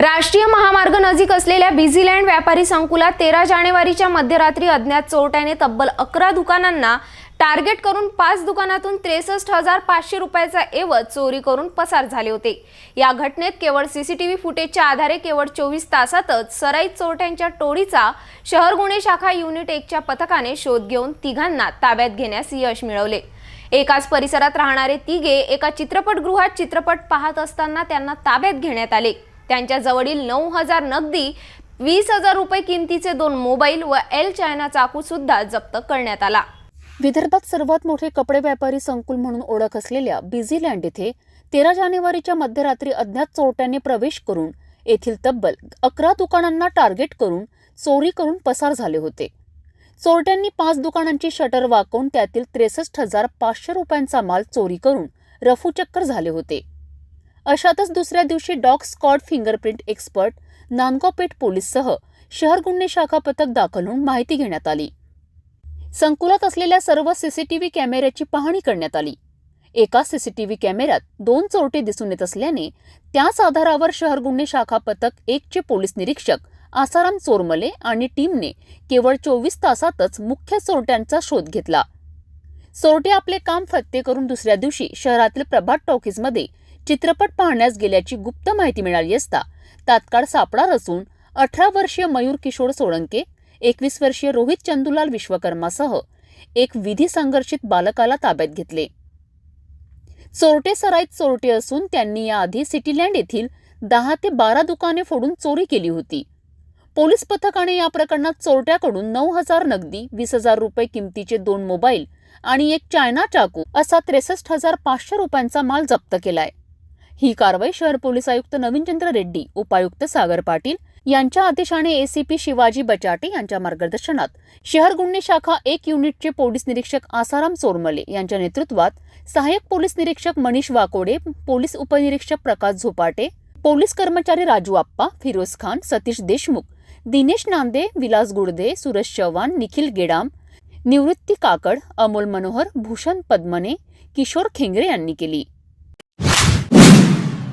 राष्ट्रीय महामार्ग नजीक असलेल्या बिझीलँड व्यापारी संकुलात तेरा जानेवारीच्या मध्यरात्री अज्ञात चोरट्याने तब्बल अकरा दुकानांना टार्गेट करून पाच दुकानातून त्रेसष्ट हजार पाचशे रुपयाचा एवज चोरी करून पसार झाले होते. या घटनेत केवळ सीसीटीव्ही फुटेजच्या आधारे केवळ चोवीस तासातच सराईत चोरट्यांच्या टोळीचा शहर गुन्हे शाखा युनिट एकच्या पथकाने शोध घेऊन तिघांना ताब्यात घेण्यास यश मिळवले. एकाच परिसरात राहणारे तिघे एका चित्रपटगृहात चित्रपट पाहत असताना त्यांना ताब्यात घेण्यात आले. त्यांच्याजवळील नऊ हजार नगदी वीस हजार रुपये किमतीचे दोन मोबाईल व एल चायना चाकू सुद्धा जप्त करण्यात आला. विदर्भात सर्वात मोठे कपडे व्यापारी संकुल म्हणून ओळख असलेल्या बिझीलँड येथे तेरा जानेवारीच्या मध्यरात्री अज्ञात चोरट्यांनी प्रवेश करून येथील तब्बल अकरा दुकानांना टार्गेट करून चोरी करून पसार झाले होते. चोरट्यांनी पाच दुकानांची शटर वाकवून त्यातील त्रेसष्ट हजार पाचशे रुपयांचा माल चोरी करून रफूचक्कर झाले होते. अशातच दुसऱ्या दिवशी डॉग स्कॉड फिंगरप्रिंट एक्सपर्ट नानकोपेठ पोलीससह शहर गुन्हे शाखा पथक दाखल होऊन माहिती घेण्यात आली. संकुलात असलेल्या सर्व सीसीटीव्ही कॅमेऱ्याची पाहणी करण्यात आली. एका सीसीटीव्ही कॅमेऱ्यात दोन चोरटे दिसून येत असल्याने त्याच आधारावर शहर गुन्हे शाखा पथक एकचे पोलीस निरीक्षक आसाराम चोरमले आणि टीमने केवळ चोवीस तासातच मुख्य चोरट्यांचा शोध घेतला. चोरटे आपले काम फत्ते करून दुसऱ्या दिवशी शहरातील प्रभात टॉकीजमध्ये चित्रपट पाहण्यास गेल्याची गुप्त माहिती मिळाली असता तात्काळ सापडार असून अठरा वर्षीय मयूर किशोर सोळंके एकवीस वर्षीय रोहित चंदुलाल विश्वकर्मासह एक विधी संघर्षित बालकाला ताब्यात घेतले. चोरटे सराईत चोरटे असून त्यांनी याआधी सिटीलँड येथील दहा ते बारा दुकाने फोडून चोरी केली होती. पोलीस पथकाने या प्रकरणात चोरट्याकडून नऊ हजार नगदी वीस हजार रुपये किमतीचे दोन मोबाईल आणि एक चायना चाकू असा त्रेसष्ट हजार पाचशे रुपयांचा माल जप्त केलाय. ही कारवाई शहर पोलीस आयुक्त नवीनचंद्र रेड्डी उपायुक्त सागर पाटील यांच्या आदेशाने एसीपी शिवाजी बचाटे यांच्या मार्गदर्शनात शहर गुन्हे शाखा एक युनिटचे पोलीस निरीक्षक आसाराम चोरमले यांच्या नेतृत्वात सहाय्यक पोलीस निरीक्षक मनीष वाकोडे पोलीस उपनिरीक्षक प्रकाश झोपाटे पोलीस कर्मचारी राजू आप्पा फिरोज खान सतीश देशमुख दिनेश नांदे विलास गुडदे सुरेश चव्हाण निखिल गेडाम निवृत्ती काकड अमोल मनोहर भूषण पद्मने किशोर खेंगरे यांनी केली.